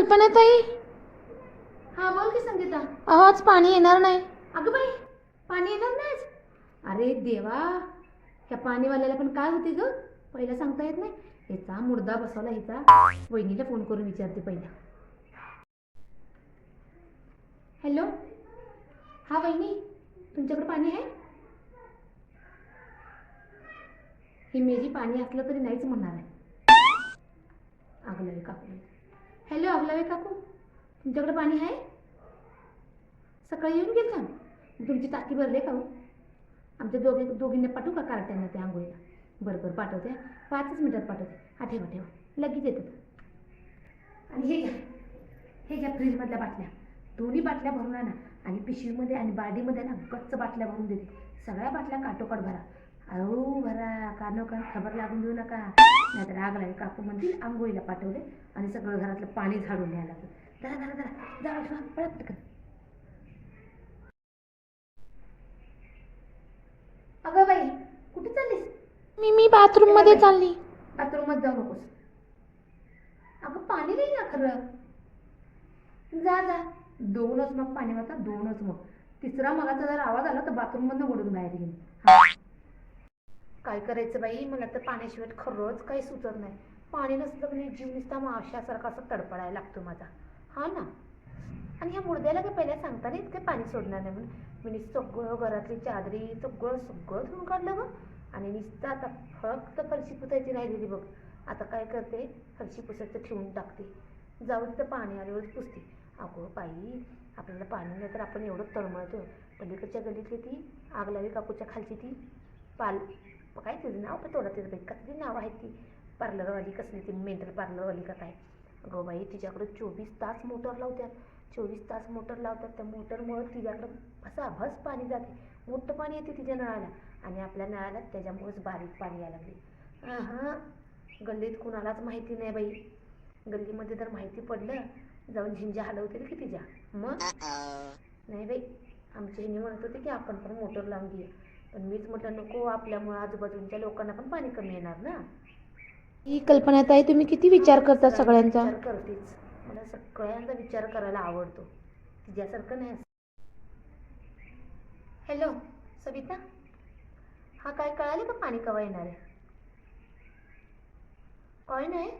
कल्पना ताई? हा बोल की संगीता. अहो आज पाणी येणार नाही. अगं बाई पाणी येणार नाहीच अरे देवा ह्या पाणीवाल्याला पण काय होते ग? पहिला सांगता येत नाही. याचा मुर्दा बसवला हिचा. वहिनीला फोन करून विचारते पहिला. हॅलो हा वहिनी तुमच्याकडे पाणी आहे? ही मेजी पाणी असलं तरी नाहीच म्हणणार आहे. अगलावे काकू हॅलो अगलावे काकू. तुमच्याकडे पाणी आहे? सकाळी येऊन गेल का तुमची टाकी भरली का हो? आमच्या दोघे दोघींना पाठवू का कार्ट्यांना त्या आंघोळीला? बरं बरं पाठवते पाचच मिनिटात पाठवते. हा ठेवा ठेवा. लगेच येतात. आणि हे घ्या. हे घ्या फ्रीजमधल्या बाटल्या. दोन्ही बाटल्या भरून आणा. आणि पिशवीमध्ये आणि बार्डीमध्ये ना गच्च बाटल्या भरून देते. सगळ्या बाटल्या काटोकाट भरा. अहो भरा कानोकान खबर लागून देऊ नका. नाहीतर आग लागेल. काकू म्हणतील आंघोळीला पाठवले आणि सगळं घरातलं पाणी झाडून न्यायला लागलं. जरा जरा जरा जावा ठेवा पळा पटकन अगं बाई कुठे चाललीस? मी मी बाथरूममध्ये चालली. बाथरूमात जाऊ नकोस. अगं पाणी नाही ना खरं. जा जा. दोनच मग पाणी वाचा दोनच मग. तिसरा मगाचा जर आवाज आला तर बाथरूम मधनं ओढून बाहेर येईन. हा. काय करायचं बाई? मला तर पाण्याशिवाय खरंच काही सुचत नाही. पाणी नसलं म्हणजे जीव नुसता माशासारखा असं तडपडायला लागतो माझा. हा ना? आणि ह्या मुर्द्याला काय पहिल्या सांगता नाही इतकं पाणी सोडणार नाही म्हणून मी सगळं घरातली चादरी सगळं सगळं धुवून काढलं गं. आणि नुसतं आता फक्त फरशी पुसायची राहिलेली बघ. आता काय करते? फरशी पुसायचं ठेवून टाकते. जाऊ तिथं पाणी आल्यावर पुसते. अगो बाई आपल्याला पाणी नाही तर आपण एवढं तळमळतो पलीकडच्या गलीतली ती आगलावी काकूच्या खालची ती पाल काय तिचं नाव पण थोडं तिचं बाई. कसली नाव आहेत ती? पार्लरवाली कसली ती? मेंटल पार्लरवाली का काय? अगो बाई तिच्याकडे चोवीस तास मोटर लावतात चोवीस तास मोटर लावतात त्या मोटरमुळं तिच्याकडं भसाभस पाणी जाते. मोठं पाणी येते तिच्या नळाला. आणि आपल्या नळाला त्याच्यामुळेच बारीक पाणी यायला लागले. हां गल्लीत कुणालाच माहिती नाही बाई. गल्लीमध्ये जर माहिती पडलं. जाऊन झिंजा हलवतील की तिच्या. मग? नाही बाई आमच्या ह्याने म्हणत होते की आपण पण मोटर लावून घेऊया. पण मीच म्हटलं नको आपल्यामुळं आजूबाजूच्या लोकांना पण पाणी कमी येणार ना. ही कल्पना ताई तुम्ही किती विचार करता सगळ्यांचा विचार करतेच. मला सगळ्यांचा विचार करायला आवडतो. तिच्यासारखं नाही. हॅलो सविता? हा काय कळाले का पाणी कवा येणार आहे? काय नाही.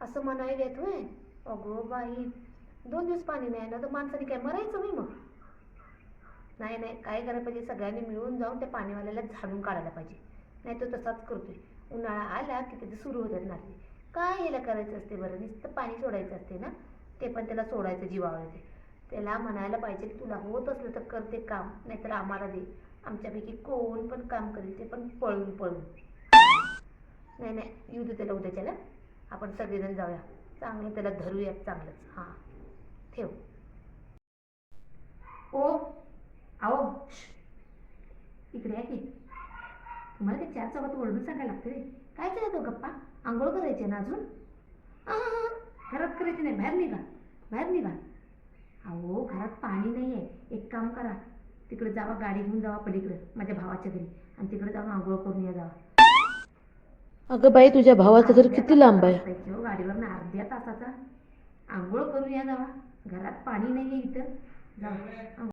असं म्हणायला येत होय अगो बाई दोन दिवस पाणी नाही ना तर माणसाने काय मरायचं मी मग? नाही नाही काय करायला पाहिजे? सगळ्यांनी मिळून जाऊन त्या पाणीवाल्याला झाडून काढायला पाहिजे. नाही तो तसाच करतोय. उन्हाळा आला की तिथे सुरू होतात नारळी. काय याला करायचं असते बरं? नुसतं पाणी सोडायचं असते ना? ते पण त्याला सोडायचं जीवावर येते. त्याला म्हणायला पाहिजे की तुला होत असलं तर कर ते काम नाहीतर आम्हाला दे. आमच्यापैकी कोण पण काम करेल ते पण पळून पळून. नाही नाही येऊ दे त्याला उद्याच्याला आपण सगळेजण जाऊया. चांगलं त्याला धरूयात चांगलंच. हां ठेव. ओ आओ इकडे आहे की. तुम्हाला ते चार चौकात ओरडून सांगायला लागतं रे. काय केलं तो गप्पा? आंघोळ करायची ना अजून? घरात करायची नाही बाहेर निघा. बाहेर निघा. अहो घरात पाणी नाही आहे एक काम करा. तिकडे जावा गाडी घेऊन जावा पलीकडे माझ्या भावाच्या घरी. आणि तिकडे जाऊन आंघोळ करून या जावा. अगं बाई तुझ्या भावाचं घर किती लांब आहे. हो गाडीवर अर्ध्या तासाचा. आंघोळ करून या जावा. घरात पाणी नाही आहे इथं. जावा